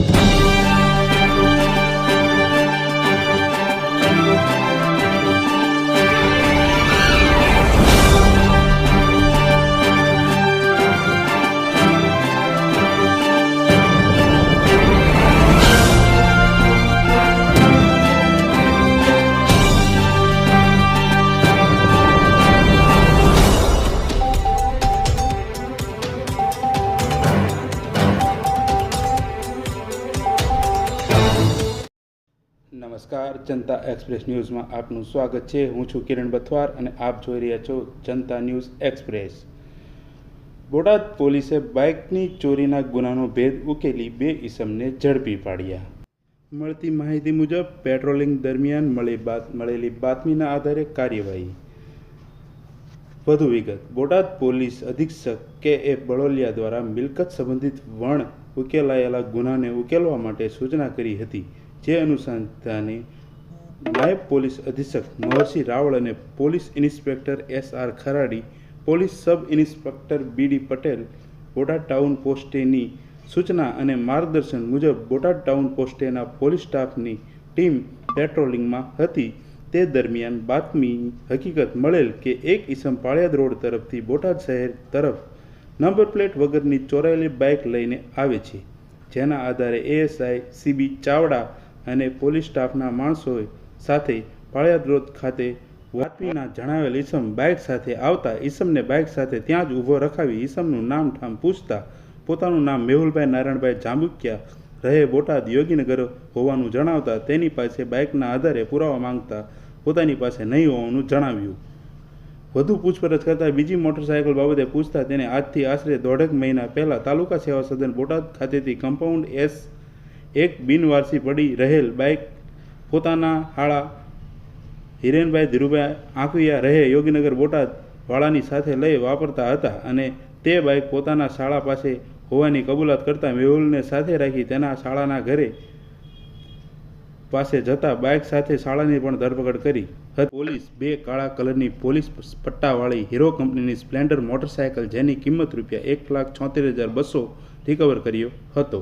you નમસ્કાર, જનતા express ન્યૂઝમાં આપનું સ્વાગત છે. હું છું કિરણ બથવાર અને આપ જોઈ રહ્યા છો જનતા ન્યૂઝ એક્સપ્રેસ. બોટાદ પોલીસે બાઇકની ચોરીના ગુનાનો ભેદ ઉકેલી બે ઇસમને ઝડપી પાડ્યા. મળતી માહિતી મુજબ, પેટ્રોલિંગ દરમિયાન મળી બાત, મળેલી બાતમીના આધારે કાર્યવાહી. વધુ વિગત, બોટાદ પોલીસ અધિક્ષક કે એ બળોલિયા દ્વારા મિલકત સંબંધિત વણ ઉકેલાયેલા ગુનાને ઉકેલવા માટે સૂચના કરી હતી. જે અનુસંધાને નાયબ પોલીસ અધિક્ષક મહર્ષિ રાવળ અને police inspector S R Kharadi, police sub inspector B D Patel, Botad town પોસ્ટેની સૂચના અને માર્ગદર્શન મુજબ બોટાદ ટાઉન પોસ્ટેના પોલીસ સ્ટાફની ટીમ પેટ્રોલિંગમાં હતી. તે દરમિયાન બાતમી હકીકત મળેલ કે એક ઈસમ પાળિયાદ રોડ તરફથી બોટાદ શહેર તરફ નંબર પ્લેટ વગરની ચોરાયેલી બાઇક લઈને આવે છે. જેના આધારે એએસઆઈ સીબી ચાવડા અને પોલીસ સ્ટાફના માણસોએ સાથે પાળિયાદ રોડ ખાતે વાતમીના જણાવેલ ઈસમ બાઇક સાથે આવતા ઈસમને બાઇક સાથે ત્યાં જ ઊભો રખાવી ઈસમનું નામ ઠામ પૂછતા પોતાનું નામ મેહુલભાઈ નારાયણભાઈ જાંબુકિયા રહે બોટાદ યોગીનગર હોવાનું જણાવતા તેની પાસે બાઇકના આધારે પુરાવા માંગતા પોતાની પાસે નહીં હોવાનું જણાવ્યું. વધુ પૂછપરછ કરતાં બીજી મોટરસાયકલ બાબતે પૂછતા તેને આજથી આશરે દોઢેક મહિના પહેલાં તાલુકા સેવા સદન બોટાદ ખાતેથી કમ્પાઉન્ડ એસ એક બિનવારસી પડી રહેલ બાઇક પોતાના હાળા હિરેનભાઈ ધીરુભાઈ આંકુયા રહે યોગીનગર બોટાદ વાળાની સાથે લઈ વાપરતા હતા અને તે બાઇક પોતાના શાળા પાસે હોવાની કબૂલાત કરતા મેહુલને સાથે રાખી તેના શાળાના ઘરે પાસે જતા બાઇક સાથે શાળાની પણ ધરપકડ કરી. પોલીસ બે કાળા કલરની પોલીસ પટ્ટાવાળી હીરો કંપનીની સ્પ્લેન્ડર મોટરસાયકલ જેની કિંમત રૂપિયા એક લાખ છોતેર હજાર બસો રિકવર કર્યો હતો.